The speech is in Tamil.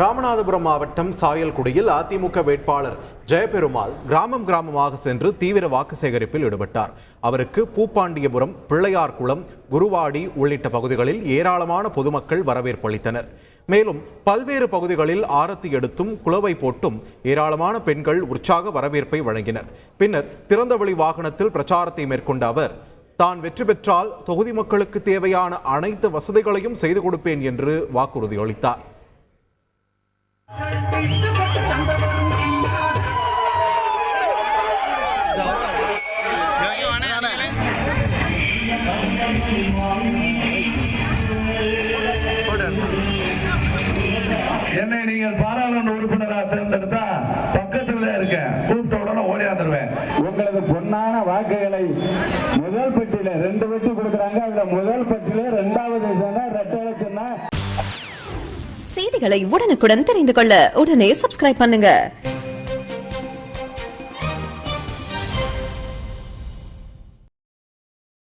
ராமநாதபுரம் மாவட்டம் சாயல்குடியில் அதிமுக வேட்பாளர் ஜெயபெருமாள் கிராமம் கிராமமாக சென்று தீவிர வாக்கு சேகரிப்பில் ஈடுபட்டார். அவருக்கு பூப்பாண்டியபுரம் பிள்ளையார்குளம் குருவாடி உள்ளிட்ட பகுதிகளில் ஏராளமான பொதுமக்கள் வரவேற்பு அளித்தனர். மேலும் பல்வேறு பகுதிகளில் ஆரத்தி எடுத்தும் குளவை போட்டும் ஏராளமான பெண்கள் உற்சாக வரவேற்பை வழங்கினர். பின்னர் திறந்தவெளி வாகனத்தில் பிரச்சாரத்தை மேற்கொண்ட அவர் தான் வெற்றி பெற்றால் தொகுதி மக்களுக்கு தேவையான அனைத்து வசதிகளையும் செய்து கொடுப்பேன் என்று வாக்குறுதி அளித்தார். என்னை நீங்கள் பாராளுமன்ற உறுப்பினராக தேர்ந்தெடுத்தா பக்கத்துல இருக்கேன். கூப்பிட்ட உடனே ஓடியாந்துருவேன். உங்களது பொன்னான வாக்குகளை முதல் பெட்டியில ரெண்டு பெட்டி கொடுக்குறாங்க. அதுல முதல் பெட்டியில ரெண்டாவது சொன்னா ரெட்டை சொன்னா செய்திகளை உடனுக்குடன் தெரிந்து கொள்ள உடனே சப்ஸ்கிரைப் பண்ணுங்க.